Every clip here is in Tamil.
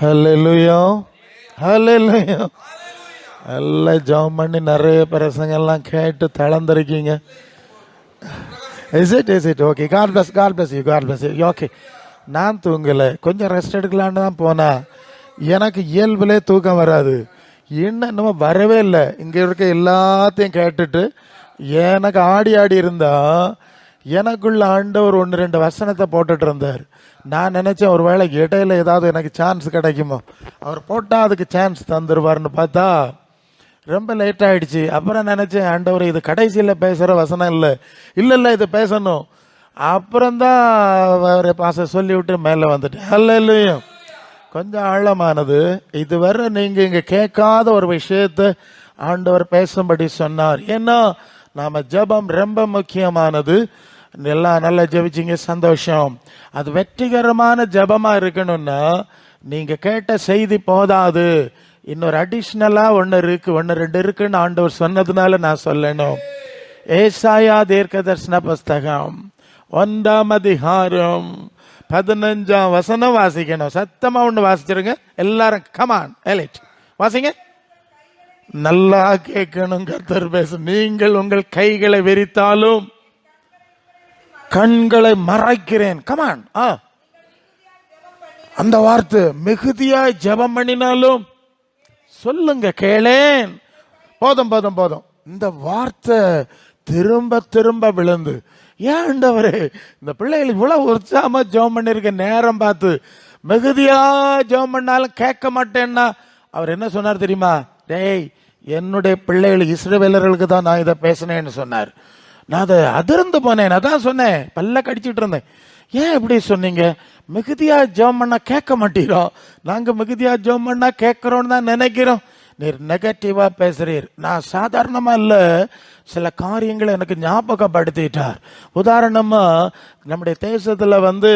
ஹalleluya ஹalleluya எல்லாம் ஜெபம் பண்ணி நிறைய பிரசங்கெல்லாம் கேட்டு தளர்ந்துருக்கீங்க. Is it is it okay god bless god bless you god bless you okay நான் தூங்கலை. கொஞ்சம் ரெஸ்ட் எடுக்கலான்னு தான் போனேன் எனக்கு இயல்புலே தூக்கம் வராது. என்ன இன்னும் வரவே இல்லை. இங்கே இருக்க எல்லாத்தையும் கேட்டுட்டு எனக்கு ஆடி ஆடி இருந்தால் எனக்குள்ள ஆண்டவர் ஒன்று ரெண்டு வசனத்தை போட்டுட்டு இருந்தார் நான் நினைச்சேன் வேளைக்கு இடையில ஏதாவது எனக்கு சான்ஸ் கிடைக்குமோ. அவர் போட்டால் அதுக்கு சான்ஸ் தந்துருவார்னு பார்த்தா ரொம்ப லேட் ஆகிடுச்சு அப்புறம் நினைச்சேன் ஆண்டவர் இது கடைசியில் பேசுகிற வசனம் இல்லை. இல்லை இல்லை இது பேசணும். அப்புறம்தான் அவர் பாச சொல்லிவிட்டு மேலே வந்துட்டேன். அல்ல இல்லையும் கொஞ்சம் ஆழமானது. இதுவரை நீங்கள் இங்கே கேட்காத ஒரு விஷயத்தை ஆண்டவர் பேசும்படி சொன்னார். ஏன்னா நாம் ஜெபம் ரொம்ப முக்கியமானது. எல்லாம் நல்லா ஜெபிச்சிங்க சந்தோஷம். அது வெற்றிகரமான ஜெபமா இருக்கணும்னா நீங்க கேட்ட செய்தி போதாது. இன்னொரு அடிஷ்னலா ஒன்று இருக்கு ஒன்று ரெண்டு இருக்குன்னு ஆண்டவர் சொன்னதுனால நான் சொல்லணும். ஏசாயா தீர்க்க தரிசன புஸ்தகம் ஒன்றாம் அதிகாரம் பதினஞ்சாம் வசனம் வாசிக்கணும். சத்தமா ஒண்ணு வாசிச்சிருங்க. எல்லாரும் கமான் எலைட் வாசிங்க. நல்லா கேட்கணும் கத்தர் பேச. நீங்கள் உங்கள் கைகளை விரித்தாலும் கண்களை மறைக்கிறேன். Come on ah. அந்த வார்த்தை மிகுதியாய் ஜெபம் பண்ணினாலும் சொல்லுங்க கேளேன். போதும் போதும் போதும். இந்த வார்த்தை திரும்ப திரும்ப விழுந்து. ஏன் இந்த பிள்ளைகள் இவ்வளவு உற்சாகமா ஜெபம் பண்ணிருக்க நேரம் பார்த்து மிகுதியா ஜெபம் பண்ணாலும் கேட்க மாட்டேன்னா அவர் என்ன சொன்னார் தெரியுமா? டேய் என்னுடைய பிள்ளைகள் இஸ்ரவேலர்களுக்கு தான் நான் இதை பேசினேன்னு சொன்னார். நான் அதை அதிர்ந்து போனேன். தான் சொன்னேன். பல்ல கடிச்சிட்டு இருந்தேன். ஏன் இப்படி சொன்னீங்க? மிகுதியா ஜெபம் பண்ணா கேட்க மாட்டீரோம் நாங்க மிகுதியா ஜெபம் பண்ணா கேட்குறோன்னு தான் நினைக்கிறோம். நீர் நெகட்டிவாக பேசுகிறீர் நான் சாதாரணமாக இல்லை. சில காரியங்களை எனக்கு ஞாபகப்படுத்திட்டார். உதாரணமாக நம்முடைய தேசத்தில் வந்து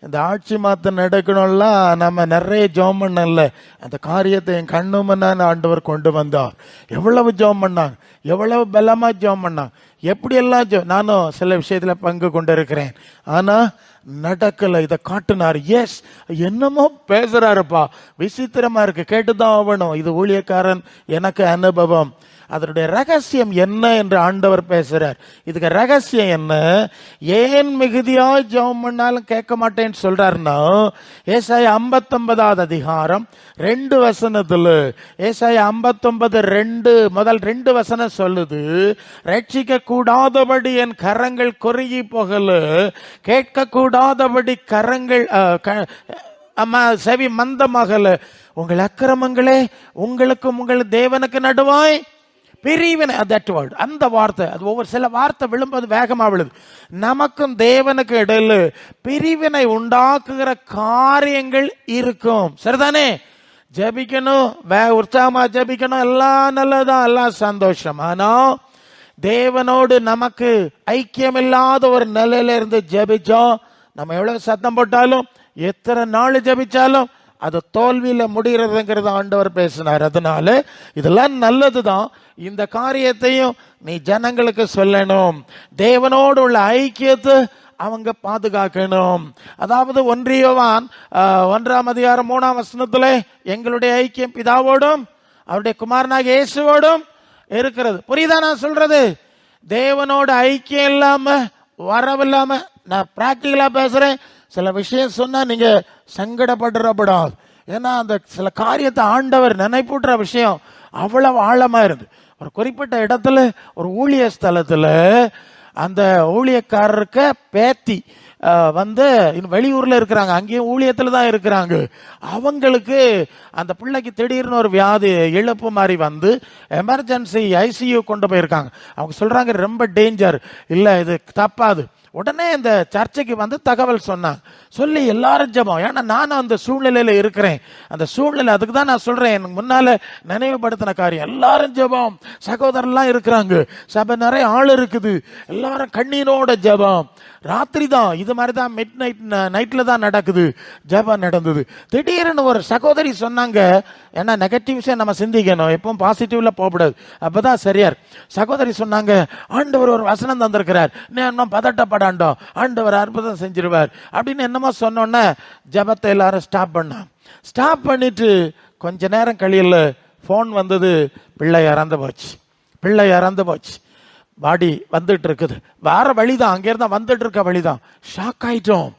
இந்த ஆட்சி மாற்றம் நடக்கணும்லாம் நம்ம நிறைய ஜெபம் பண்ணல. அந்த காரியத்தை என் கண்ணு முன்னாடி ஆண்டவர் கொண்டு வந்தார். எவ்வளவு ஜோம் பண்ணாங்க? எவ்வளவு பலமாக ஜெபம் பண்ணாங்க? எப்படியெல்லாம் ஜோ நானும் சில விஷயத்தில் பங்கு கொண்டு இருக்கிறேன் ஆனால் நடக்கல இதை காட்டினார். எஸ் என்னமோ பேசுறாருப்பா. விசித்திரமா இருக்கு. கேட்டுதான் ஆகணும் இது ஊழியக்காரன் எனக்கு அனுபவம். அதனுடைய ரகசியம் என்ன என்று ஆண்டவர் பேசுறார். இதுக்கு ரகசியம் என்ன? ஏன் மிகுதியாக ஜெபம் பண்ணாலும் கேட்க மாட்டேன்னு சொல்றாருன்னா ஏசாய ஐம்பத்தொன்பதாவது அதிகாரம் ரெண்டு வசனத்தில் ஏசாய ஐம்பத்தொன்பது ரெண்டு முதல் ரெண்டு வசனம் சொல்லுது ரட்சிக்க கூடாதபடி என் கரங்கள் குறுகி போகல கேட்க கூடாதபடி கரங்கள் க- செவி மந்தமாகல. உங்கள் அக்கிரமங்களே உங்களுக்கும் உங்கள் தேவனுக்கு நடுவாய். பிரிவினை தட் வேர்டு அந்த வார்த்தை அது ஒவ்வொரு சில வார்த்தை விழும்போது வேகமாக விழுது. நமக்கும் தேவனுக்கு இடையில் பிரிவினை உண்டாக்குகிற காரியங்கள் இருக்கும். சரிதானே? ஜெபிக்கணும் வே உற்சாகமாக ஜெபிக்கணும். எல்லாம் நல்லதான் எல்லாம் சந்தோஷம். ஆனால் தேவனோடு நமக்கு ஐக்கியம் இல்லாத ஒரு நிலையில இருந்து ஜெபிச்சோம். நம்ம எவ்வளோ சத்தம் போட்டாலும் எத்தனை நாள் ஜபிச்சாலும் அது தோல்வியில் முடிகிறதுங்கிறது ஆண்டவர் பேசினார். அதனால இதெல்லாம் நல்லது தான் இந்த காரியத்தையும் நீ ஜனங்களுக்கு சொல்லணும். தேவனோடு உள்ள ஐக்கியத்தை அவங்க பாதுகாக்கணும். அதாவது ஒன்றியவான் ஒன்றாம் அதிகாரம் மூணாம் வசனத்தில் எங்களுடைய ஐக்கியம் பிதாவோடும் அவருடைய குமாரனாக இயேசுவோடும் இருக்கிறது. புரியுதா நான் சொல்றது? தேவனோட ஐக்கியம் இல்லாம வரவில்லாம நான் ப்ராக்டிக்கலாக பேசுகிறேன் சில விஷயம் சொன்னால் நீங்கள் சங்கடப்படுறப்படாது ஏன்னா அந்த சில காரியத்தை ஆண்டவர் நினைப்பூட்டுற விஷயம் அவ்வளவு ஆழமாக இருந்து. ஒரு குறிப்பிட்ட இடத்துல ஒரு ஊழிய ஸ்தலத்தில் அந்த ஊழியக்காரருக்கு பேத்தி வந்து வெளியூரில் இருக்கிறாங்க. அங்கேயும் ஊழியத்தில் தான் இருக்கிறாங்க. அவங்களுக்கு அந்த பிள்ளைக்கு திடீர்னு ஒரு வியாதி இழப்பு மாதிரி வந்து எமர்ஜென்சி ஐசியூ கொண்டு போயிருக்காங்க. அவங்க சொல்கிறாங்க ரொம்ப டேஞ்சர் இல்லை இது தப்பாது. உடனே இந்த சர்ச்சைக்கு வந்து தகவல் சொன்னாங்க சொல்லி எல்லாரும் ஜெபம். ஏன்னா நானும் அந்த சூழ்நிலையில் இருக்கிறேன். அந்த சூழ்நிலை அதுக்கு தான் நான் சொல்கிறேன் எனக்கு முன்னால் நினைவுபடுத்தின காரியம். எல்லாரும் ஜெபம். சகோதரர்லாம் இருக்கிறாங்க. சபை நிறைய ஆள் இருக்குது. எல்லாரும் கண்ணீரோட ஜெபம். ராத்திரி தான் இது மாதிரி தான் மிட் நைட் நைட்டில் தான் நடக்குது. ஜெபம் நடந்தது. திடீர்னு ஒரு சகோதரி சொன்னாங்க ஏன்னா நெகட்டிவ்ஸே நம்ம சிந்திக்கணும். எப்பவும் பாசிட்டிவ்ல போகக்கூடாது. அப்பதான் சரியார். சகோதரி சொன்னாங்க ஆண்டவர் ஒரு வசனம் தந்திருக்கிறார். நீ இன்னும் பதட்டப்படாண்டோம் ஆண்டவர் அற்புதம் செஞ்சிருவார். அப்படின்னு என்னமோ சொன்னோன்னே ஜெபத்தை எல்லாரும் ஸ்டாப் பண்ணான் ஸ்டாப் பண்ணிட்டு கொஞ்ச நேரம் கழியல ஃபோன் வந்தது பிள்ளை இறந்து போச்சு. பிள்ளை இறந்து போச்சு. பாடி வந்துட்டு இருக்குது வேற வழிதான் அங்கேருந்து வந்துட்டு இருக்க வழிதான். ஷாக் ஆயிட்டோம்.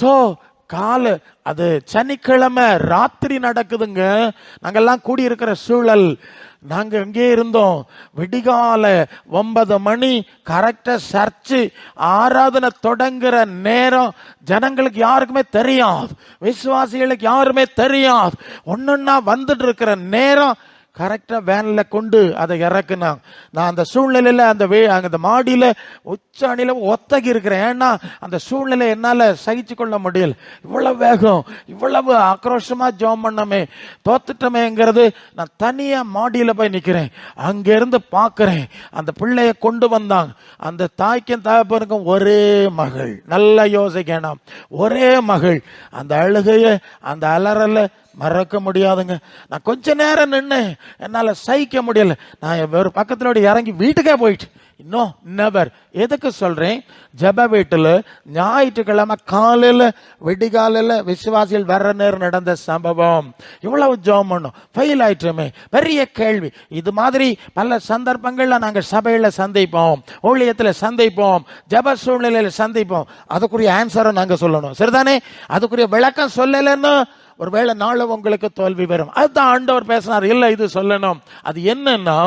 ஸோ கால அது சனிக்கிழமை ராத்திரி நடக்குதுங்க. நாங்கெல்லாம் கூடியிருக்கிற சூழல். நாங்கள் இங்கே இருந்தோம். விடிகால ஒன்பது மணி கரெக்டாக சர்ச்சு ஆராதனை தொடங்குற நேரம். ஜனங்களுக்கு யாருக்குமே தெரியாது. விசுவாசிகளுக்கு யாருமே தெரியாது. ஒன்றுன்னா வந்துட்டு இருக்கிற நேரம். கரெக்டாக வேனில் கொண்டு அதை இறக்குனாங்க. நான் அந்த சூழ்நிலையில் அந்த வே அந்த மாடியில் உச்சாணியில் ஒத்தகி இருக்கிறேன். ஏன்னா அந்த சூழ்நிலை என்னால் சகிச்சு கொள்ள முடியல. இவ்வளவு வேகம் இவ்வளவு ஆக்ரோஷமாக ஜோம் பண்ணமே. தோத்துட்டமேங்கிறது நான் தனியாக மாடியில் போய் நிற்கிறேன் அங்கேருந்து பார்க்குறேன் அந்த பிள்ளைய கொண்டு வந்தாங்க. அந்த தாய்க்கும் தகப்பனுக்கும் ஒரே மகள். நல்லா யோசிக்கணும். ஒரே மகள். அந்த அழுகையை அந்த அலறலை மறக்க முடியாதுங்க. நான் கொஞ்ச நேரம் நின்று என்னால் சகிக்க முடியல. நான் ஒரு பக்கத்தில் இறங்கி வீட்டுக்கே போயிட்டு. இன்னும் நெவர் எதுக்கு சொல்கிறேன் ஜெப வீட்டில் ஞாயிற்றுக்கிழமை காலையில் வெடிகாலையில் விசுவாசியில் வர்ற நேரம் நடந்த சம்பவம். இவ்வளவு ஜோம் பண்ணும். ஃபெயில் ஆயிட்டுமே. பெரிய கேள்வி. இது மாதிரி பல சந்தர்ப்பங்களில் நாங்கள் சபையில் சந்திப்போம். ஊழியத்தில் சந்திப்போம். ஜப சூழ்நிலையில் சந்திப்போம். அதுக்குரிய ஆன்சரை நாங்கள் சொல்லணும். சரிதானே? அதுக்குரிய விளக்கம் சொல்லலைன்னு ஒருவேளை நாளை உங்களுக்கு தோல்வி வரும். அதுதான் ஆண்டவர் பேசினார். இல்லை இது சொல்லணும். அது என்னன்னா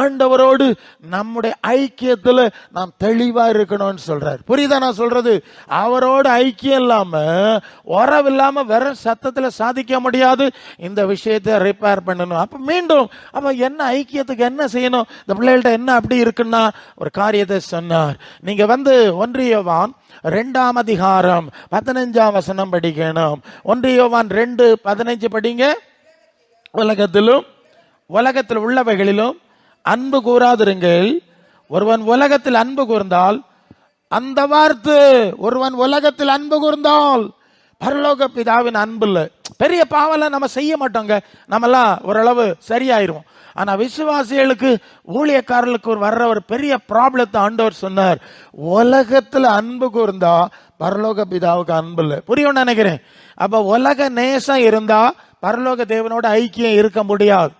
ஆண்டவரோடு நம்முடைய ஐக்கியத்தில் நாம் தெளிவாக இருக்கணும்னு சொல்றார். புரியுதா நான் சொல்றது? அவரோடு ஐக்கியம் இல்லாமல் உறவு இல்லாமல் வெறும் சத்தத்தில் சாதிக்க முடியாது. இந்த விஷயத்தை ரிப்பேர் பண்ணணும். அப்போ மீண்டும் அப்போ என்ன ஐக்கியத்துக்கு என்ன செய்யணும்? இந்த பிள்ளைகள்ட்ட என்ன அப்படி இருக்குன்னா ஒரு காரியத்தை சொன்னார். நீங்கள் வந்து ஒன்றியவான் ரெண்டாம் அதிகாரம் பதினஞ்சாம் வசனம் படிக்கணும். ஒன்றியவான் ரெண்டு பதினஞ்சு படிங்க. உலகத்திலும் உலகத்தில் உள்ளவைகளிலும் அன்பு கூறாதிருங்கள். ஒருவன் உலகத்தில் அன்பு கூர்ந்தால் அந்த வார்த்தை ஒருவன் உலகத்தில் அன்பு கூர்ந்தால் பரலோக பிதாவின் அன்பு இல்லை பெரிய பாவலை நம்ம செய்ய மாட்டோங்க. நம்மெல்லாம் ஓரளவு சரியாயிருவோம். ஆனால் விசுவாசிகளுக்கு ஊழியக்காரர்களுக்கு ஒரு வர்ற ஒரு பெரிய ப்ராப்ளத்தை ஆண்டவர் சொன்னார். உலகத்தில் அன்பு கூர்ந்தா பரலோக பிதாவுக்கு அன்பு இல்லை. புரியும் நினைக்கிறேன். அப்போ உலக நேசம் இருந்தால் பரலோக தேவனோட ஐக்கியம் இருக்க முடியாது.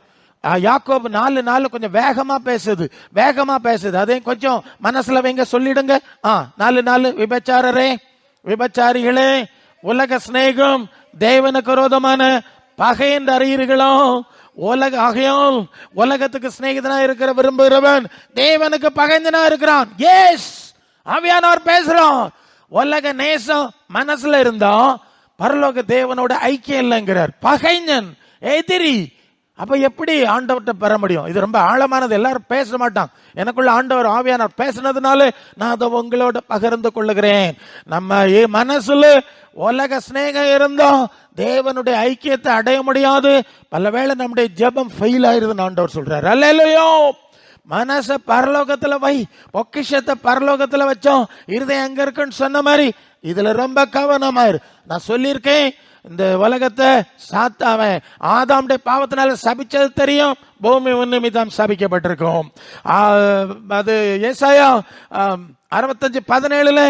ஆ, யாக்கோபு நாலு நாலு கொஞ்சம் வேகமாக பேசுது. வேகமாக பேசுது. அதையும் கொஞ்சம் மனசில் வைங்க சொல்லிடுங்க. ஆ நாலு நாலு விபச்சாரரே விபச்சாரிகளே உலக சிநேகம் தேவனுக்கு விரோதமான பகை அறியீர்களோ உலக ஆகையால் உலகத்துக்கு சிநேகிதனா இருக்கிற விரும்புகிறவன் தேவனுக்கு பகைந்தனா இருக்கிறான். எஸ் ஆவியானவர் பேசுறோம் உலக நேசம் மனசுல இருந்தா பரலோக தேவனோட ஐக்கியம் இல்லைங்கிறார். பகைஞன் எதிரி அப்ப எப்படி ஆண்டவர்கிட்ட பெற முடியும்? இது ரொம்ப ஆழமானது. எல்லாரும் பேச மாட்டாங்க. எனக்குள்ள ஆண்டவர் ஆவியானவர் பேசினதுனால நான் அதை உங்களோட பகிர்ந்து கொள்ளுகிறேன். நம்ம மனசுல உலக சிநேகம் இருந்தோம் தேவனுடைய ஐக்கியத்தை அடைய முடியாது. பலவேளை நம்முடைய ஜெபம் ஃபெயில் ஆயிருதுன்னு ஆண்டவர் சொல்றாரு. அல்லையோ மனச பரலோகத்துல வை. பொக்கிஷத்தை பரலோகத்துல வச்சோம். இருதயம் எங்க இருக்குன்னு சொன்ன மாதிரி இதுல ரொம்ப கவனமாயிரு நான் சொல்லியிருக்கேன் இந்த உலகத்தை சாத்தாவன் ஆதாம்டே பாவத்தினால சபிச்சது தெரியும். பூமி நிமித்தம் சபிக்கப்பட்டிருக்கும். அது ஏசாயா அறுபத்தஞ்சு பதினேழுல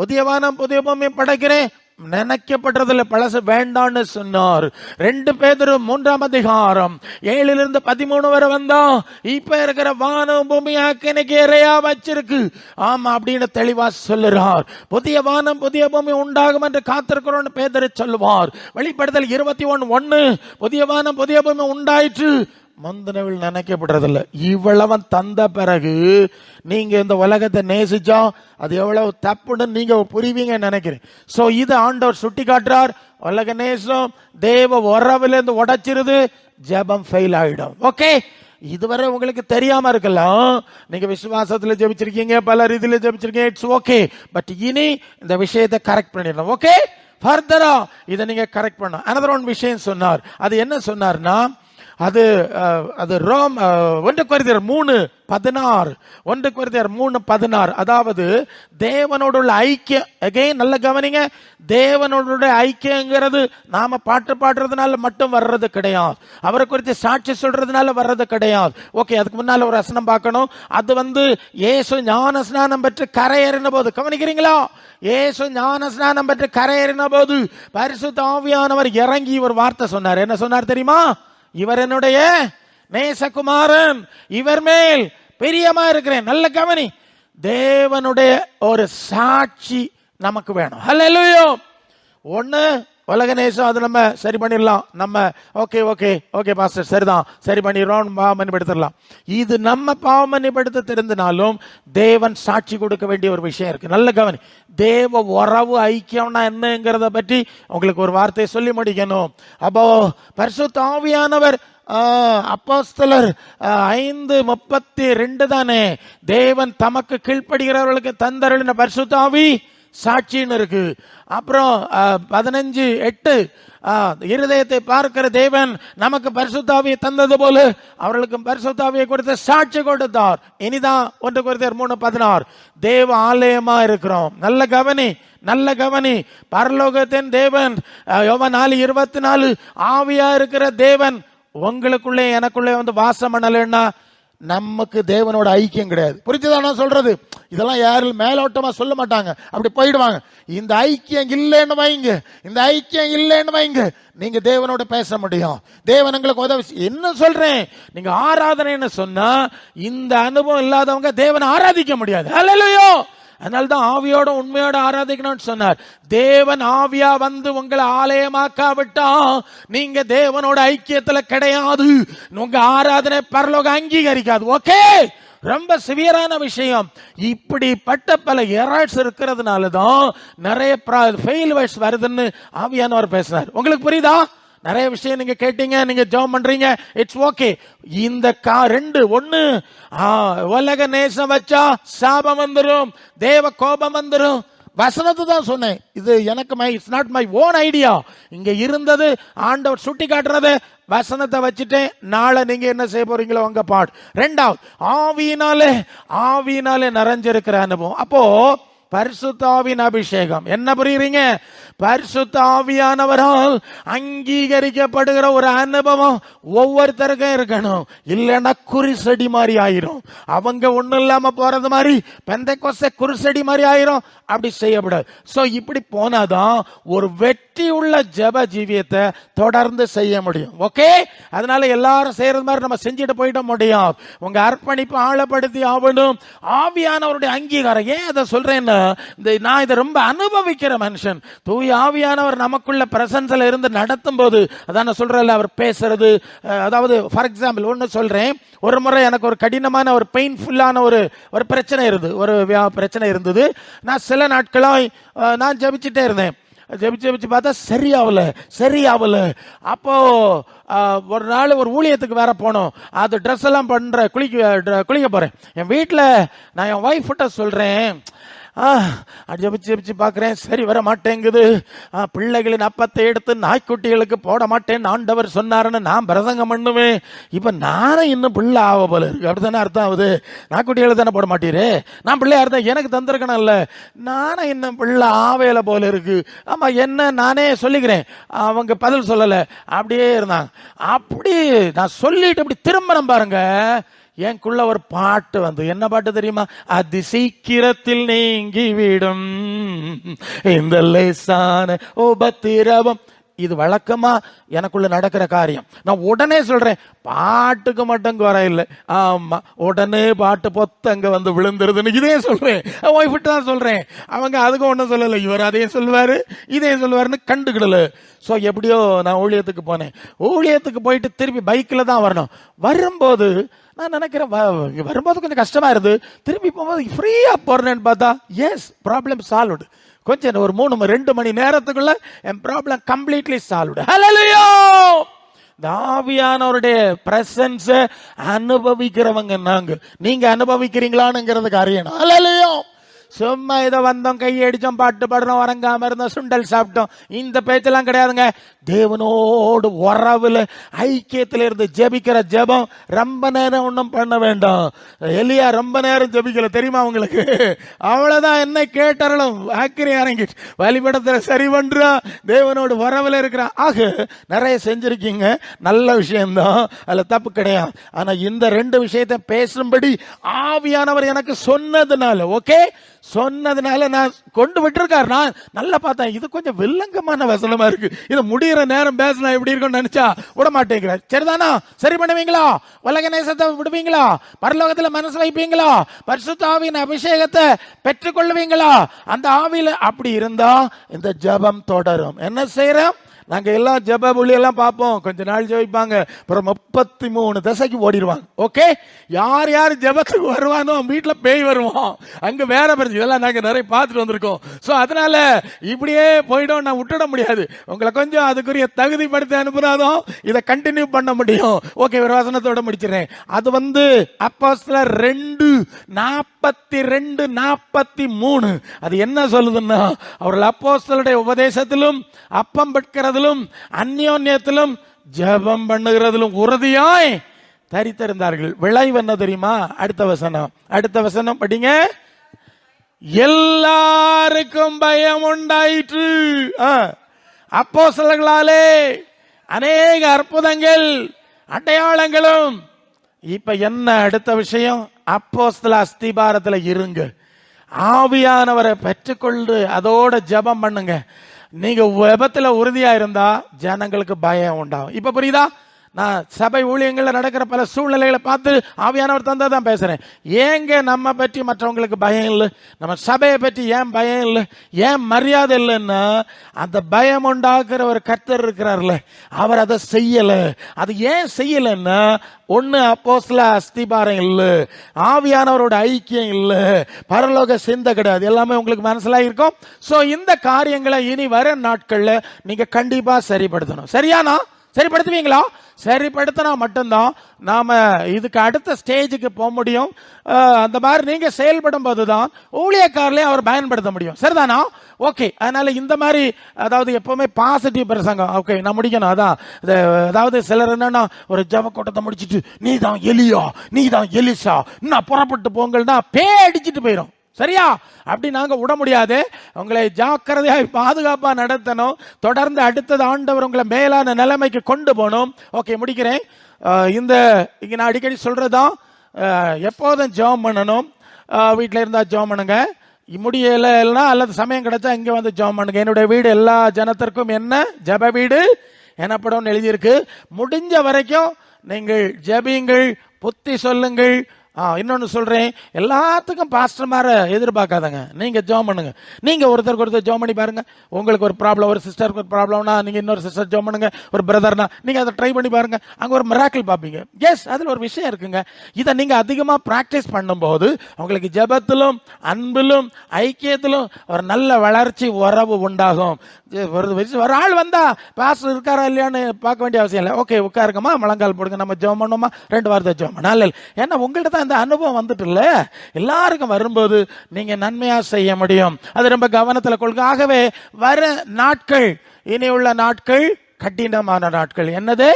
புதிய வானம் புதிய பூமி படைக்கிறேன். நினைக்கப்படுறதுல பழசு வேண்டான்னு சொன்னார். ரெண்டு பேரும் மூன்றாம் அதிகாரம் ஏழிலிருந்து பதிமூணு வரை வந்தா இப்ப இருக்கிற வானம் பூமி எனக்கு இறையா வச்சிருக்கு. ஆமா அப்படின்னு தெளிவா சொல்லுறார். புதிய வானம் புதிய பூமி உண்டாகும் என்று காத்திருக்கிறோம்னு பேதர் சொல்லுவார். வெளிப்படுத்தல் இருபத்தி ஒன்னு ஒன்னு. புதிய வானம் புதிய பூமி உண்டாயிற்று. முந்தினவில் நினைக்கப்படுறதில்ல இவ்வளவன் தந்த பிறகு நீங்க இந்த உலகத்தை நேசிச்சா அது எவ்வளவு தப்புன்னு நீங்க புரிவீங்கன்னு நினைக்கிறேன். ஸோ இது ஆண்டவர் சுட்டி காட்டுறார் உலக நேசம் தேவ உறவுலேருந்து உடைச்சிருது ஜெபம் ஃபெயில் ஆயிடும். ஓகே இதுவரை உங்களுக்கு தெரியாம இருக்கலாம். நீங்க விசுவாசத்துல ஜெபிச்சிருக்கீங்க பல ரீதியில ஜெபிச்சிருக்கீங்க இட்ஸ் ஓகே பட் இனி இந்த விஷயத்தை கரெக்ட் பண்ணிடணும். ஓகே ஃபர்தரா இதை நீங்க கரெக்ட் பண்ணும் அனதர் ஒன் விஷயம் சொன்னார். அது என்ன சொன்னார்னா அது அது ரோம் ஒன்று குறைந்தர் மூணு பதினாறு. ஒன்று குறைந்தர் மூணு பதினாறு. அதாவது தேவனோடுள்ள ஐக்கியம் அகைன் நல்ல கவனிங்க. தேவனோட ஐக்கியங்கிறது நாம் பாட்டு பாடுறதுனால மட்டும் வர்றது கிடையாது. அவரை குறித்து சாட்சி சொல்றதுனால வர்றது கிடையாது. ஓகே அதுக்கு முன்னால் ஒரு வசனம் பார்க்கணும். அது வந்து ஏசு ஞான ஸ்நானம் பெற்று கரையேறின போது கவனிக்கிறீங்களா? ஏசு ஞான ஸ்நானம் பெற்று கரையேறின போது பரிசு தாவியானவர் இறங்கி ஒரு வார்த்தை சொன்னார். என்ன சொன்னார் தெரியுமா? இவர் என்னுடைய நேசகுமாரன். இவர் மேல் பிரியமா இருக்கிறேன். நல்ல கவனி. தேவனுடைய ஒரு சாட்சி நமக்கு வேணும். ஹalleluya ஒன்று உலக நேசம் அது நம்ம சரி பண்ணிடலாம். நம்ம ஓகே ஓகே ஓகே பாஸ்டர் சரிதான். சரி பண்ணிடுறோம் பாவமன்னிப்படுத்திடலாம் இது நம்ம பாவமன்னிப்படுத்த தெரிந்தினாலும் தேவன் சாட்சி கொடுக்க வேண்டிய ஒரு விஷயம் இருக்குது நல்ல கவனி. தேவ உறவு ஐக்கியம்னா என்னங்கிறத பற்றி உங்களுக்கு ஒரு வார்த்தையை சொல்லி முடிக்கணும். அப்போ பரிசு தாவியானவர் அப்போஸ்தலர் ஐந்து முப்பத்தி ரெண்டு தானே? தேவன் தமக்கு கீழ்ப்படுகிறவர்களுக்கு தந்தருளின பரிசுத்தாவி சாட்சின்னு இருக்கு. அப்புறம் பதினஞ்சு எட்டு இருதயத்தை பார்க்கிற தேவன் நமக்கு பரிசுத்தாவியை தந்தது போல அவர்களுக்கும் பரிசுத்தாவியை கொடுத்த சாட்சி கொடுத்தார். இனிதான் ஒன்று குறித்தர் மூணு பதினாறு. தேவ ஆலயமா இருக்கிறோம். நல்ல கவனி நல்ல கவனி. பரலோகத்தின் தேவன் அஹ், நாலு இருபத்தி நாலு. ஆவியா இருக்கிற தேவன் உங்களுக்குள்ளே எனக்குள்ளே வந்து வாசம் பண்ணலன்னா நமக்கு தேவனோட ஐக்கியம் கிடையாது. புரிஞ்சுதான் நான் சொல்றது? இதெல்லாம் யாரும் மேலோட்டமா சொல்ல மாட்டாங்க. அப்படி போயிடுவாங்க. இந்த ஐக்கியம் இல்லைன்னு வைங்க. இந்த ஐக்கியம் இல்லைன்னு வைங்க. நீங்க தேவனோட பேச முடியும். தேவன் எங்களுக்கு உதவி என்ன சொல்றேன்? நீங்க ஆராதனைன்னு சொன்னா இந்த அனுபவம் இல்லாதவங்க தேவனை ஆராதிக்க முடியாது. ஹalleluya அதனால தான் ஆவியோட உண்மையோட ஆராதிக்கணும்னு சொன்னார். தேவன் ஆவியா வந்து உங்களை ஆலயமாக்காவிட்டா நீங்க தேவனோட ஐக்கியத்துல கிடையாது. உங்க ஆராதனை பரலோக அங்கீகரிக்காது. ஓகே? ரொம்ப சிவியரான விஷயம். இப்படிப்பட்ட பல எரர்ஸ் இருக்கிறதுனால தான் நிறைய ஃபெயில்வர்ஸ் வருதுன்னு ஆவியானவர் பேசினார். உங்களுக்கு புரியுதா? நிறைய விஷயம் நீங்க கேட்டீங்க நீங்க ஜெபம் பண்றீங்க இட்ஸ் ஓகே இந்த கா ரெண்டு ஒண்ணு ஆ, உலக நேசம் வச்சா சாபம் வந்துடும் தேவ கோபம் வந்துடும் வசனத்தை தான் சொன்னேன். இது எனக்கு my it's not my own idea இங்க இருந்தது ஆண்டவர் சுட்டி காட்டுறது வசனத்தை வச்சுட்டேன். நாளை நீங்க என்ன செய்ய போறீங்களோ உங்க பாட் ரெண்டாவது ஆவியினாலே ஆவியினாலே நிறைஞ்சிருக்கிற அனுபவம். அப்போ பரிசுத்தாவின் அபிஷேகம். என்ன புரியுறீங்க? பரிசுத்தாவியானவரால் அங்கீகரிக்கப்படுகிற ஒரு அனுபவம் ஒவ்வொருத்தருக்கும் இருக்கணும். இல்லைன்னா குருசடி மாதிரி ஆயிரும். அவங்க ஒன்றும் இல்லாம போறது மாதிரி பெந்த கொச குருசடி மாதிரி ஆயிரும். அப்படி செய்யக்கூடாது ஸோ இப்படி போனாதான் ஒரு வெற்றி உள்ள ஜப ஜீவியத்தை தொடர்ந்து செய்ய முடியும். ஓகே அதனால எல்லாரும் செய்யறது மாதிரி நம்ம செஞ்சுட்டு போயிட முடியும் உங்க அர்ப்பணிப்பு ஆழப்படுத்தி ஆகணும் ஆவியானவருடைய அங்கீகாரம். ஏன் அதை சொல்றேன்னு? இந்த நான் இதை ரொம்ப அனுபவிக்கிற மனுஷன். தூய் ஆவியானவர் நமக்குள்ள பிரசன்ஸில் இருந்து நடத்தும் போது அதான் நான் சொல்றேன்ல அவர் பேசுறது அதாவது ஃபார் எக்ஸாம்பிள் ஒன்று சொல்கிறேன் ஒரு முறை எனக்கு ஒரு கடினமான ஒரு பெயின்ஃபுல்லான ஒரு ஒரு பிரச்சனை இருந்தது. ஒரு வியா- பிரச்சனை இருந்தது. நான் சில நாட்களாக நான் ஜபிச்சுட்டே இருந்தேன். ஜெபிச்சு ஜெபிச்சு பார்த்தா சரியாகல சரியாகல அப்போது ஒரு நாள் ஒரு ஊழியத்துக்கு வேற போனோம். அது ட்ரெஸ் எல்லாம் பண்ணுற குளிக்க குளிக்க போகிறேன் என் வீட்டில் நான் என் ஒய்ஃப் கிட்ட ஜபிச்சு ஜெபிச்சு பார்க்குறேன். சரி வர மாட்டேங்குது ஆ, பிள்ளைகளின் அப்பத்தை எடுத்து நாய்க்குட்டிகளுக்கு போட மாட்டேன் ஆண்டவர் சொன்னாருன்னு நான் பிரசங்கம் பண்ணுவேன். இப்போ நானும் இன்னும் பிள்ளை ஆக போல இருக்கு. அப்படி தானே அர்த்தம் ஆகுது? நாய்க்குட்டிகளுக்கு தானே போட மாட்டீரு? நான் பிள்ளையா இருந்தேன் எனக்கு தந்திருக்கணும்ல நானும் இன்னும் பிள்ளை ஆவேல போல இருக்கு. ஆமாம் என்ன நானே சொல்லிக்கிறேன். அவங்க பதில் சொல்லலை. அப்படியே இருந்தாங்க. அப்படி நான் சொல்லிட்டு அப்படி திரும்பணும் பாருங்கள் எனக்குள்ள ஒரு பாட்டு வந்து. என்ன பாட்டு தெரியுமா? அதி சீக்கிரத்தில் நீங்கி விடும் இந்த லேசான உபத்திரவம். இது வழக்கமா? எனக்குள்ள நடக்கிற காரியம். நான் உடனே சொல்றேன் பாட்டுக்கு மட்டும் குறை இல்லை. ஆமா உடனே பாட்டு பொத்த அங்க வந்து விழுந்துருதுன்னு இதே சொல்றேன். ஒய்ஃபிட்டு தான் சொல்றேன். அவங்க அதுக்கும் ஒன்றும் சொல்லலை. இவர் அதையும் சொல்வாரு இதையும் சொல்லுவாருன்னு கண்டுக்கிடல. ஸோ எப்படியோ நான் ஊழியத்துக்கு போனேன். ஊழியத்துக்கு போயிட்டு திருப்பி பைக்கில் தான் வரணும். வரும்போது நான் நினைக்கிறேன் வ- வரும்போது கொஞ்சம் கஷ்டமா இருந்து திரும்பி போகும்போது ஃப்ரீயா போறேன்னு பார்த்தா எஸ் ப்ராப்ளம் சால்வ்டு கொஞ்சம் ஒரு மூணு ரெண்டு மணி நேரத்துக்குள்ள என் ப்ராப்ளம் கம்ப்ளீட்லி சால்வ்டு ஹalleluya தாவியானவருடைய ஆவியானவருடைய அனுபவிக்கிறவங்க நாங்க. நீங்க அனுபவிக்கிறீங்களான்னுங்கிறதுக்கு அறியணும். ஹalleluya சும்மா இதை வந்தோம் கையடிச்சோம் பாட்டு பாடுறோம் உறங்காம இருந்தோம் சுண்டல் சாப்பிட்டோம். இந்த பேச்செல்லாம் கிடையாதுங்க. தேவனோடு உறவுல ஐக்கியத்தில் இருந்து ஜெபிக்கிற ஜெபம் ரொம்ப நேரம் ஒன்றும் பண்ண வேண்டாம். எலியா ரொம்ப நேரம் ஜெபிக்கல தெரியுமா உங்களுக்கு? அவ்வளோதான் என்ன கேட்டாலும் ஆக்கிரி இறங்கி வழிபடத்தில் சரி பண்றான் தேவனோடு உறவில் இருக்கிறான் ஆக நிறைய செஞ்சுருக்கீங்க. நல்ல விஷயம்தான். அதில் தப்பு கிடையாது. ஆனால் இந்த ரெண்டு விஷயத்தை பேசும்படி ஆவியானவர் எனக்கு சொன்னதுனால ஓகே? சொன்னதுனால நான் கொண்டு விட்டுருக்காரு. நான் நல்லா பார்த்தேன். இது கொஞ்சம் வில்லங்கமான வசனமா இருக்கு. இது முடியிற நேரம் பேசினா எப்படி இருக்கும்னு நினைச்சா விட மாட்டேங்கிறார். சரிதானா? சரி பண்ணுவீங்களா? உலக நேசத்தை விடுவீங்களா? பரலோகத்தில் மனசு வைப்பீங்களா? பரிசுத்த ஆவியின் அபிஷேகத்தை பெற்றுக்கொள்வீங்களா? அந்த ஆவியில அப்படி இருந்தா இந்த ஜெபம் தொடரும். என்ன செய்யறோம்? நாங்க எல்லாம் ஜெப புள்ளி எல்லாம் பார்ப்போம். கொஞ்ச நாள் ஜெபிப்பாங்க. அப்புறம் முப்பத்தி மூணு தசைக்கு ஓடிடுவாங்க. ஓகே யார் யார் ஜெபத்துக்கு வருவானோ வீட்டில் பேய் வருவோம். அங்க வேற பிரச்சனை இதெல்லாம் நாங்க நிறைய பார்த்துட்டு வந்திருக்கோம். ஸோ அதனால இப்படியே போயிடும். நான் விட்டுட முடியாது. உங்களை கொஞ்சம் அதுக்குரிய தகுதிப்படுத்தி அனுப்புனாதான் இதை கண்டினியூ பண்ண முடியும். ஓகே ஒரு வசனத்தோட முடிச்சிடுறேன். அது வந்து அப்போ ரெண்டு நாற்பத்தி ரெண்டு நாற்பத்தி மூணு அது என்ன சொல்லுதுன்னா அவர்கள் அப்போஸ்தலுடைய உபதேசத்திலும் அப்பம் பெட்கிறதிலும் அந்யோன்யத்திலும் ஜெபம் பண்ணுகிறதிலும் உறுதியாய் தரித்திருந்தார்கள். விளைவு என்ன தெரியுமா? அடுத்த வசனம். அடுத்த வசனம் படிங்க. எல்லாருக்கும் பயம் உண்டாயிற்று. அப்போ சிலர்களாலே அநேக அற்புதங்கள் அடையாளங்களும். இப்ப என்ன அடுத்த விஷயம்? அப்போஸ்தல அஸ்திபாரத்துல இருங்க. ஆவியானவரை பெற்றுக்கொண்டு அதோட ஜெபம் பண்ணுங்க. நீங்க விபத்துல உறுதியா இருந்தா ஜனங்களுக்கு பயம் உண்டாகும். இப்ப புரியுதா? நான் சபை ஊழியங்களில் நடக்கிற பல சூழ்நிலைகளை பார்த்து ஆவியானவர் தந்தா தான் பேசுகிறேன் ஏங்க நம்ம பற்றி மற்றவங்களுக்கு பயம் இல்லை? நம்ம சபையை பற்றி ஏன் பயம் இல்லை? ஏன் மரியாதை இல்லைன்னா அந்த பயம் உண்டாக்குற ஒரு கர்த்தர் இருக்கிறார்ல அவர் அதை செய்யலை. அது ஏன் செய்யலைன்னா ஒன்று அப்போஸ்ல அஸ்திபாரம் இல்லை ஆவியானவரோட ஐக்கியம் இல்லை பரலோக சிந்தை கிடையாது எல்லாமே உங்களுக்கு மனசிலாக இருக்கும். ஸோ இந்த காரியங்களை இனி வர நாட்களில் நீங்கள் கண்டிப்பாக சரிப்படுத்தணும். சரியானா? சரிப்படுத்துவீங்களா? சரிப்படுத்தினா மட்டும்தான் நாம் இதுக்கு அடுத்த ஸ்டேஜுக்கு போக முடியும். அந்த மாதிரி நீங்கள் செயல்படும் போதுதான் ஊழியக்காரலையும் அவர் பயன்படுத்த முடியும். சரிதானா? ஓகே அதனால் இந்த மாதிரி அதாவது எப்போவுமே பாசிட்டிவ் பிரசங்கம். ஓகே நான் முடிக்கணும். அதான். இது, அதாவது சிலர் என்னன்னா ஒரு ஜப கூட்டத்தை முடிச்சிட்டு நீ தான் எலியா நீ தான் எலிசா நான் புறப்பட்டு போங்கள்னா பே அடிச்சுட்டு போயிடும் சரியா? அப்படி நாங்க விட முடியாது. உங்களை ஜாக்கிரதையாய் பாதுகாப்பா நடத்தணும். தொடர்ந்து அடுத்தது ஆண்டவர் உங்களை மேலான நிலைமைக்கு கொண்டு போகணும். ஓகே முடிக்கிறேன். இந்த இங்க நான் அடிக்கடி சொல்றதுதான் தான் எப்போதும் ஜெபம் பண்ணணும். வீட்டில் இருந்தால் ஜெபம் பண்ணுங்க. முடியலைன்னா அல்லது சமயம் கிடைச்சா இங்கே வந்து ஜெபம் பண்ணுங்க. என்னுடைய வீடு எல்லா ஜனத்திற்கும் என்ன? ஜெப வீடு எனப்படும் எழுதியிருக்கு. முடிஞ்ச வரைக்கும் நீங்கள் ஜெபியுங்கள் புத்தி சொல்லுங்கள் ஆ இன்னொன்று சொல்கிறேன் எல்லாத்துக்கும் பாஸ்டர் மாதிரி எதிர்பார்க்காதங்க. நீங்கள் ஜோம் பண்ணுங்க. நீங்கள் ஒருத்தருக்கு ஒருத்தர் ஜோம் பண்ணி பாருங்கள் உங்களுக்கு ஒரு ப்ராப்ளம் ஒரு சிஸ்டருக்கு ஒரு ப்ராப்ளம்னா நீங்கள் இன்னொரு சிஸ்டர் ஜோம் பண்ணுங்க. ஒரு பிரதர்னா நீங்கள் அதை ட்ரை பண்ணி பாருங்கள் அங்கே ஒரு மிராக்கிள் பார்ப்பீங்க. எஸ் அதில் ஒரு விஷயம் இருக்குங்க. இதை நீங்கள் அதிகமாக ப்ராக்டிஸ் பண்ணும்போது உங்களுக்கு ஜெபத்திலும் அன்பிலும் ஐக்கியத்திலும் ஒரு நல்ல வளர்ச்சி உறவு உண்டாகும். ஒரு ஒரு ஆள் வந்தால் பாஸ்டர் இருக்காரா இல்லையான்னு பார்க்க வேண்டிய அவசியம் இல்லை. ஓகே உட்காருங்கம்மா. முழங்கால் போடுங்க. நம்ம ஜோம் பண்ணுவோமா? ரெண்டு வாரத்தை ஜெபம் பண்ண. உங்கள்கிட்ட ஏன்னா உங்கள்ட்ட அனுபவம் வந்துட்டுல்ல? எல்லாருக்கும் வரும்போது நீங்க நன்மையா செய்ய முடியும். அது ரொம்ப கவனத்துல கொள்க. ஆகவே வர நாட்கள் இனி உள்ள நாட்கள் கடினமான நாட்கள். என்னது?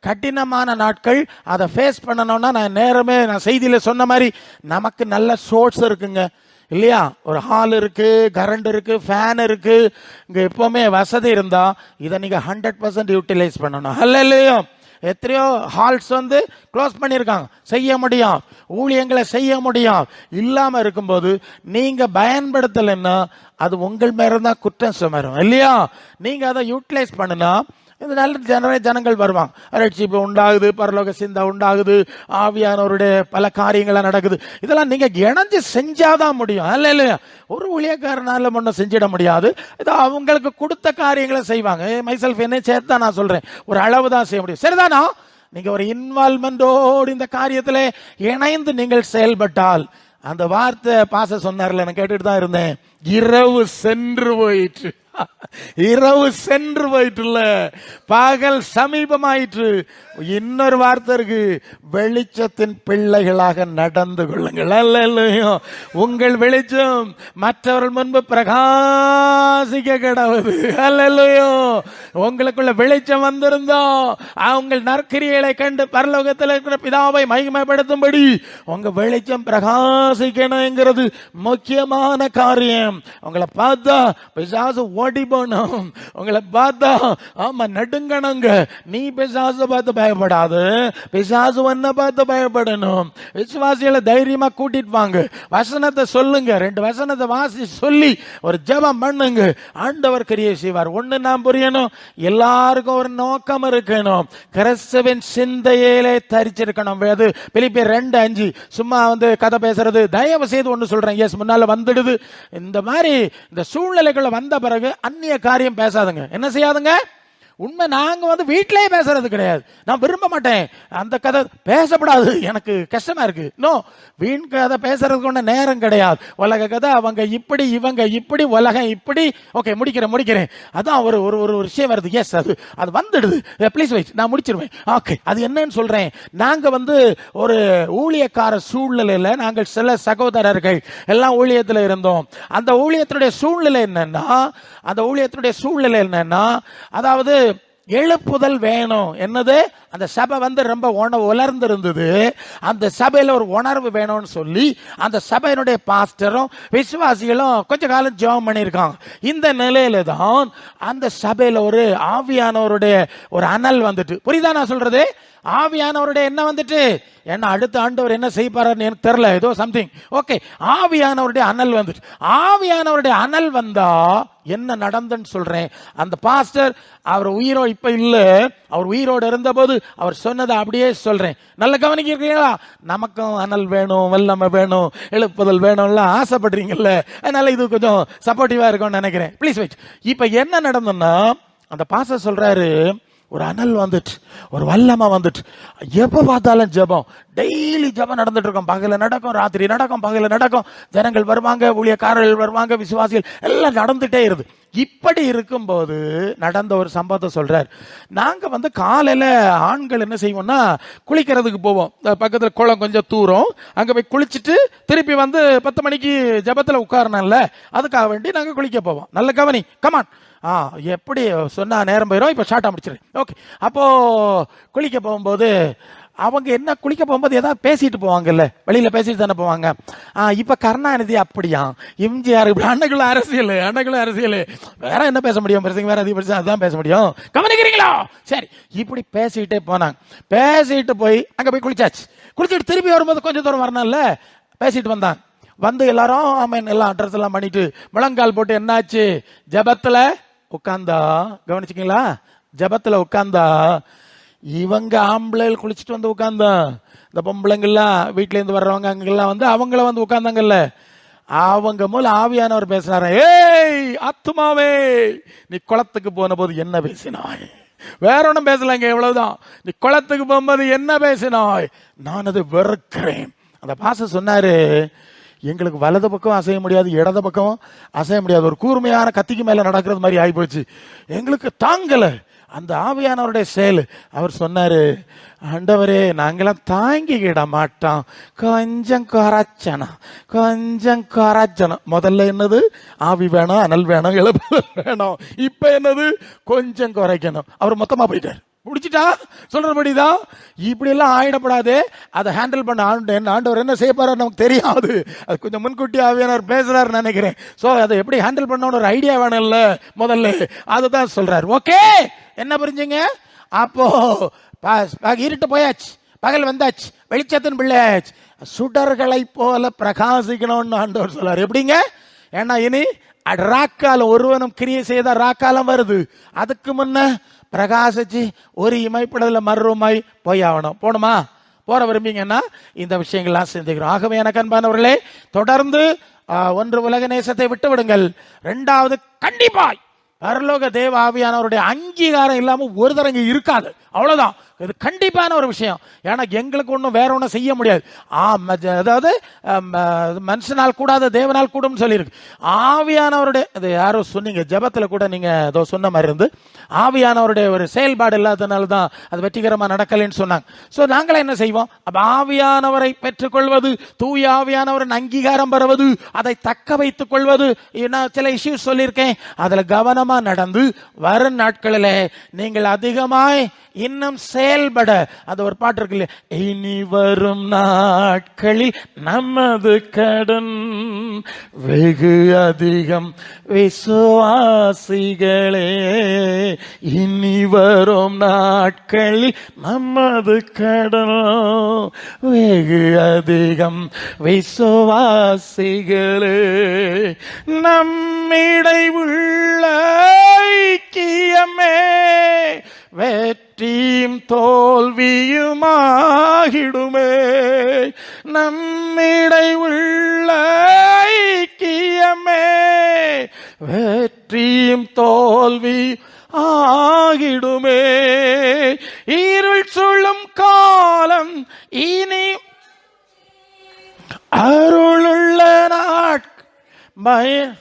கடினமான நாட்கள். அதை ஃபேஸ் பண்ணணும்னா நான் நேரமே நான் செய்தியில் சொன்ன மாதிரி நமக்கு நல்ல சோர்ஸ் இருக்குங்க. இல்லையா? ஒரு ஹால் இருக்குது கரண்ட் இருக்குது ஃபேன் இருக்குது இங்கே எப்போவுமே வசதி இருந்தால் இதை நீங்கள் ஹண்ட்ரட் பர்சன்ட் யூட்டிலைஸ் பண்ணணும். அல்ல இல்லையோ எத்தனையோ ஹால்ஸ் வந்து க்ளோஸ் பண்ணியிருக்காங்க. செய்ய முடியும். ஊழியங்களை செய்ய முடியும். இல்லாமல் இருக்கும்போது நீங்கள் பயன்படுத்தலைன்னா அது உங்கள் மேலே தான் குற்றம் சுமரும். இல்லையா? நீங்கள் அதை யூட்டிலைஸ் பண்ணுனா இந்த நல்ல ஜனமே ஜனங்கள் வருவாங்க. ரட்சிப்பு உண்டாகுது பரலோக சிந்தா உண்டாகுது ஆவியானவருடைய பல காரியங்களாக நடக்குது. இதெல்லாம் நீங்கள் இணைஞ்சு செஞ்சாதான் முடியும். அல்ல இல்லையா ஒரு ஊழியக்காரனால ஒன்றும் செஞ்சிட முடியாது. இது அவங்களுக்கு கொடுத்த காரியங்களை செய்வாங்க. மைசெல்ஃப் என்ன சேர்த்து தான் நான் சொல்கிறேன் ஒரு அளவு தான் செய்ய முடியும். சரிதானா? நீங்கள் ஒரு இன்வால்மெண்டோடு இந்த காரியத்தில் இணைந்து நீங்கள் செயல்பட்டால் அந்த வார்த்தை பாச சொன்னார்ல நான் கேட்டுட்டு தான் இருந்தேன். இரவு சென்று போயிற்று. இரவு சென்று போயிட்டுல பகல் சமீபமாயிற்று. இன்னொரு வார்த்தை இருக்கு. வெளிச்சத்தின் பிள்ளைகளாக நடந்து கொள்ளுங்கள். அல்லையும் உங்கள் வெளிச்சம் மற்றவர்கள் முன்பு பிரகாசிக்க கிடவுது. அல்லையும் உங்களுக்குள்ள வெளிச்சம் வந்திருந்தோம் அவங்க நற்கிரிகளை கண்டு பரலோகத்தில் இருக்கிற பிதாவை மகிமைப்படுத்தும்படி உங்க வெளிச்சம் பிரகாசிக்கணுங்கிறது முக்கியமான காரியம். உங்களை பார்த்தா பிசாசு ஓடி போனோம் உங்களை பார்த்தா ஆமா நடுங்கணுங்க. நீ பிசாசு பார்த்து பயப்படாது. பிசாசு ஒன்ன பார்த்து பயப்படணும். விசுவாசிகளை தைரியமா கூட்டிட்டு வாங்க. வசனத்தை சொல்லுங்க. ரெண்டு வசனத்தை வாசி சொல்லி ஒரு ஜெபம் பண்ணுங்க. ஆண்டவர் கிரியை செய்வார். ஒண்ணு நான் புரியணும். எல்லாருக்கும் ஒரு நோக்கம் இருக்கணும். கிறிஸ்துவின் சிந்தையிலே தரிச்சிருக்கணும். அது பிலிப்பியர் ரெண்டு அஞ்சு. சும்மா வந்து கதை பேசுறது. தயவு செய்து ஒன்று சொல்றேன். எஸ் முன்னால வந்துடுது. இந்த மாதிரி இந்த சூழ்நிலைகளை வந்த பிறகு அந்நிய காரியம் பேசாதுங்க. என்ன செய்யாதுங்க? உண்மை நாங்கள் வந்து வீட்டிலேயே பேசுறது கிடையாது. நான் விரும்ப மாட்டேன். அந்த கதை பேசப்படாது. எனக்கு கஷ்டமா இருக்கு. நோ வீண் கதை பேசுறதுக்கு ஒன்றும் நேரம் கிடையாது. உலக கதை அவங்க இப்படி இவங்க இப்படி உலகம் இப்படி. ஓகே முடிக்கிறேன் முடிக்கிறேன். அதான் ஒரு ஒரு ஒரு விஷயம் வருது. எஸ் அது அது வந்துடுது. ப்ளீஸ் வெயிட் நான் முடிச்சிருவேன். ஓகே அது என்னன்னு சொல்றேன். நாங்கள் வந்து ஒரு ஊழியக்கார சூழ்நிலையில் நாங்கள் சில சகோதரர்கள் எல்லாம் ஊழியத்தில் இருந்தோம். அந்த ஊழியத்தினுடைய சூழ்நிலை என்னன்னா அந்த ஊழியத்தினுடைய சூழ்நிலை என்னன்னா அதாவது எழுப்புதல் வேணும். என்னது? அந்த சபை வந்து ரொம்ப உண உலர்ந்து இருந்தது அந்த சபையில ஒரு உணர்வு வேணும்னு சொல்லி அந்த சபையினுடைய பாஸ்டரும் விசுவாசிகளும் கொஞ்ச காலம் ஜெபம் பண்ணியிருக்காங்க. இந்த நிலையில தான் அந்த சபையில ஒரு ஆவியானவருடைய ஒரு அனல் வந்துட்டு. புரியுதா நான் சொல்றது? ஆவியானவருடைய என்ன வந்துட்டு? என்ன அடுத்த ஆண்டவர் என்ன செய்ப்பாருன்னு எனக்கு தெரியல. ஏதோ சம்திங் ஓகே ஆவியானவருடைய அனல் வந்துட்டு. ஆவியானவருடைய அனல் வந்தா என்ன நடந்தன்னு சொல்றேன். அந்த பாஸ்டர் அவர் உயிரோ இப்ப இல்ல. அவர் உயிரோடு இருந்தபோது அவர் சொன்னதை அப்படியே சொல்றேன். நல்ல கவனிக்கிறீங்களா நமக்கும் அனல் வேணும் வல்லமை வேணும் எழுப்புதல் வேணும்லாம் ஆசைப்படுறீங்கல்ல. அதனால இது கொஞ்சம் சப்போர்ட்டிவா இருக்கும்னு நினைக்கிறேன். ப்ளீஸ் வெயிட் இப்ப என்ன நடந்ததுன்னா அந்த பாஸ்டர் சொல்றாரு ஒரு அனல் வந்துட்டு ஒரு வல்லமை வந்துட்டு. எப்போ பார்த்தாலும் ஜெபம். டெய்லி ஜெபம் நடந்துட்டு இருக்கும் பகல நடக்கும் ராத்திரி நடக்கும் பகல நடக்கும். ஜனங்கள் வருவாங்க ஊழியக்காரர்கள் வருவாங்க விசுவாசிகள் எல்லாம் நடந்துட்டே இருது இப்படி இருக்கும்போது நடந்த ஒரு சம்பவத்தை சொல்றார். நாங்க வந்து காலையில ஆண்கள் என்ன செய்வோம்னா குளிக்கிறதுக்கு போவோம். பக்கத்தில் பக்கத்துல குளம் கொஞ்சம் தூரம். அங்க போய் குளிச்சுட்டு திருப்பி வந்து பத்து மணிக்கு ஜெபத்துல உட்காரணும்ல. அதுக்காக வேண்டி நாங்க குளிக்க போவோம். நல்ல கவனி. கமான் ஆ எப்படி? சொன்னால் நேரம் போயிடும் இப்போ ஷார்ட்டாக முடிச்சிரு. ஓகே அப்போது குளிக்க போகும்போது அவங்க என்ன குளிக்க போகும்போது ஏதாவது பேசிட்டு போவாங்கல்ல? வெளியில் பேசிட்டு தானே போவாங்க. ஆ இப்போ கருணாநிதி அப்படியா? எம்ஜிஆர் இப்படி அண்ணகுள்ள அரசியல் அண்ணகுள்ள அரசியல். வேற என்ன பேச முடியும் பிரச்சனை வேற அதிக பிரச்சனை அதான் பேச முடியும். கவனிக்கிறீங்களா? சரி. இப்படி பேசிக்கிட்டே போனாங்க. பேசிட்டு போய் அங்கே போய் குளிச்சாச்சு. குளிச்சுட்டு திருப்பி வரும்போது கொஞ்சம் தூரம் வரணும்ல? பேசிட்டு வந்தாங்க வந்து எல்லாரும் ஆமீன் எல்லாம் அட்ரஸ் எல்லாம் பண்ணிட்டு முழங்கால் போட்டு என்னாச்சு? ஜபத்தில் உட்காந்தா கவனிச்சிங்களா ஜபத்தில் உட்காந்தா இவங்க ஆம்பளைகள் குளிச்சுட்டு வந்து உட்காந்தா இந்த பொம்பளைங்கள்லாம் வீட்டிலேருந்து வர்றவங்க அங்கெல்லாம் வந்து அவங்கள வந்து உட்காந்தாங்கல்ல அவங்க மூல ஆவியானவர் பேசினார ஏய் ஆத்துமாவே நீ குளத்துக்கு போன போது என்ன பேசினாய்? வேற ஒன்றும் பேசலைங்க எவ்வளவுதான் நீ குளத்துக்கு போகும்போது என்ன பேசினாய்? நான் அதை வெறுக்கிறேன். அந்த பாச சொன்னாரு எங்களுக்கு வலது பக்கம் அசைய முடியாது இடது பக்கம் அசைய முடியாது. ஒரு கூர்மையான கத்திக்கு மேலே நடக்கிறது மாதிரி ஆகிப்போச்சு. எங்களுக்கு தாங்கலை. அந்த ஆவியானவருடைய செயல். அவர் சொன்னாரு ஆண்டவரே நாங்களாம் தாங்கிக்கிட மாட்டோம். கொஞ்சம் குறைச்சனம் கொஞ்சம் குறைச்சனம் முதல்ல என்னது? ஆவி வேணும் அனல் வேணும் இழப்பு வேணும். இப்போ என்னது? கொஞ்சம் குறைக்கணும். அவர் மொத்தமாக போயிட்டார். முடிச்சிட்டா? சொல்றபடிதான். இப்படி எல்லாம் ஆயிடப்படாது. அதை ஹேண்டில் பண்ண ஆண்டு ஆண்டவர் என்ன செய்ய போறாரு நமக்கு தெரியாது. அது கொஞ்சம் முன்கூட்டி ஆவியானவர் பேசுறாரு நினைக்கிறேன். ஸோ அதை எப்படி ஹேண்டில் பண்ணணும்னு ஒரு ஐடியா வேணும்ல முதல்ல. அதுதான் சொல்றாரு. ஓகே என்ன புரிஞ்சுங்க? அப்போ இருட்டு போயாச்சு. பகல் வந்தாச்சு. வெளிச்சத்தின் பிள்ளையாச்சு. சுடர்களை போல பிரகாசிக்கணும்னு ஆண்டவர் சொல்றாரு. எப்படிங்க? ஏன்னா இனி ராக்காலம் ஒருவனும் கிரியை செய்த ராக்காலம் வருது. அதுக்கு முன்ன பிரகாசிச்சு ஒரு இமைப்படல மறுமாய் போய் ஆகணும் போகணுமா? போற விரும்பிங்கன்னா இந்த விஷயங்கள்லாம் சிந்திக்கிறோம். ஆகவே எனக்கு அன்பானவர்களே தொடர்ந்து ஒன்று உலக நேசத்தை விட்டு விடுங்கள் ரெண்டாவது கண்டிப்பாய் பரலோக தேவ ஆவியானவருடைய அங்கீகாரம் இல்லாமல் ஒரு தரங்க இருக்காது. அவ்வளவுதான். இது கண்டிப்பான ஒரு விஷயம். ஏன்னா எங்களுக்கு ஒன்றும் வேற ஒன்றும் செய்ய முடியாது. ஆ ம- அதாவது மனுஷனால் கூடாத தேவனால் கூடும் சொல்லியிருக்கு. ஆவியானவருடைய அது யாரோ சொன்னீங்க ஜபத்தில் கூட நீங்கள் ஏதோ சொன்ன மாதிரி இருந்து ஆவியானவருடைய ஒரு செயல்பாடு இல்லாதனால தான் அது வெற்றிகரமாக நடக்கலைன்னு சொன்னாங்க. ஸோ நாங்களே என்ன செய்வோம்? அப்போ ஆவியானவரை பெற்றுக்கொள்வது தூய ஆவியானவரின் அங்கீகாரம் பெறுவது அதை தக்க வைத்துக் கொள்வது நான் சில இஷ்யூஸ் சொல்லியிருக்கேன். அதில் கவனமாக நடந்து வரும் நாட்களில் நீங்கள் அதிகமாய் இன்னும் செயல்பட. அது ஒரு பாட்டு இருக்கு இல்லையா? இனி வரும் நாட்களில் நமது கடன் வெகு அதிகம். விசுவாசிகளே இனி வரும் நாட்களில் நமது கடன் வெகு அதிகம். விசுவாசிகளே நம்மிடை உள்ள ஐக்கியமே வெற்றியும் தோல்வியுமாகிடுமே. நம்மிடை உள்ள ஐக்கியமே. வெற்றியும் தோல்வி ஆகிடுமே. இருள் சொல்லும் காலம் இனி அருளுள்ள நாட் பய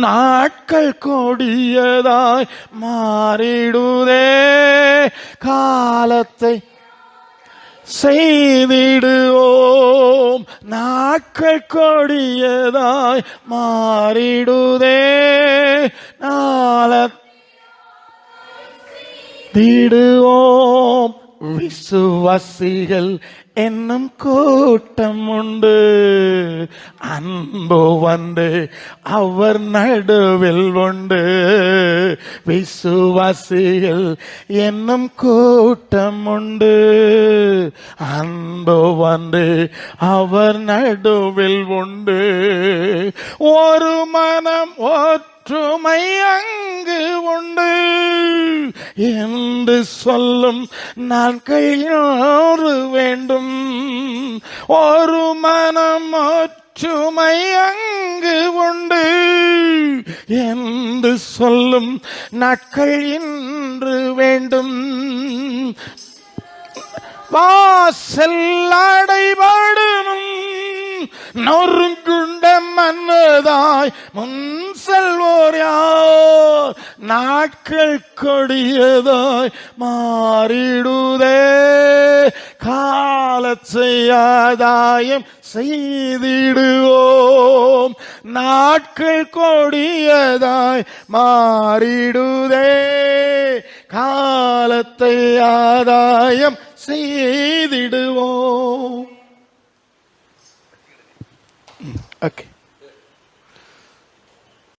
நாட்கள் கொடியதாய் மாறிடுதே. காலத்தை செய்திடுவோம். நாட்கள் கொடியதாய் மாறிடுதே. நாள திடுவோம் விசுவாசிகள் என்னும் கூட்டம் உண்டு அன்பு வந்து அவர் நடுவில் உண்டு விசுவாசிகள் என்னும் கூட்டம் உண்டு அன்பு வந்து அவர் நடுவில் உண்டு ஒரு மனம் ஒற்றுமை அங்கு உண்டு என்று சொல்லும் நாட்கள் யாரு வேண்டும் ஒரு மனம் ஒற்றுமை அங்கு உண்டு. என்று சொல்லும் நாட்கள் இன்று வேண்டும். வாசல் அடைபடணும். நொறுங்குண்ட மன்னதாய் முன் செல்வோர் யார் நாட்கள் கொடியதாய் மாறிடுதே. கால செய்யாதாயம் செய்திடுவோம். நாட்கள் கொடியதாய் மாறிடுதே. காலத்தை ஆதாயம் செய்திடுவோம். ஓகே